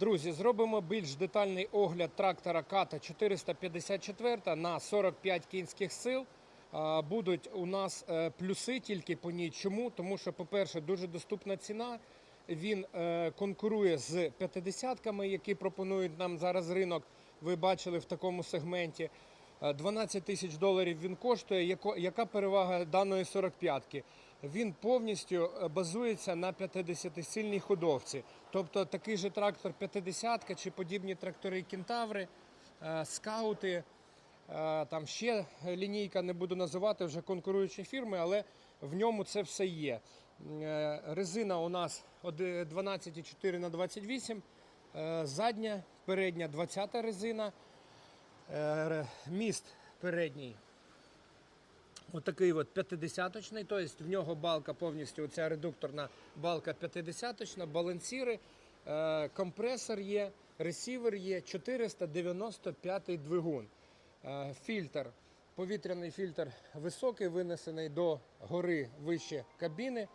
Друзі, зробимо більш детальний огляд трактора Ката 454 на 45 кінських сил. Е, Будуть у нас е, плюси тільки по ній. Чому? Тому що, по-перше, дуже доступна ціна. Він е, конкурує з 50-ками, які пропонують нам зараз ринок. Ви бачили в такому сегменті. Е, 12 тисяч доларів він коштує. Яка перевага даної 45-ки? Він повністю е, базується на 50-сильній ходовці. Тобто такий же трактор 50-ка чи подібні трактори кентаври, е, скаути. е, Там ще лінійка не буду називати вже конкуруючі фірми, але в ньому це все є. Резина у нас 12,4 на 28, е, задня, передня 20 резина, міст передній Отакий от 50-точний, тобто в нього балка повністю, оця редукторна балка 50-точна, балансіри, е, компресор є, ресівер є, 495 двигун. Е, фільтр, повітряний фільтр високий, винесений до гори вище кабіни.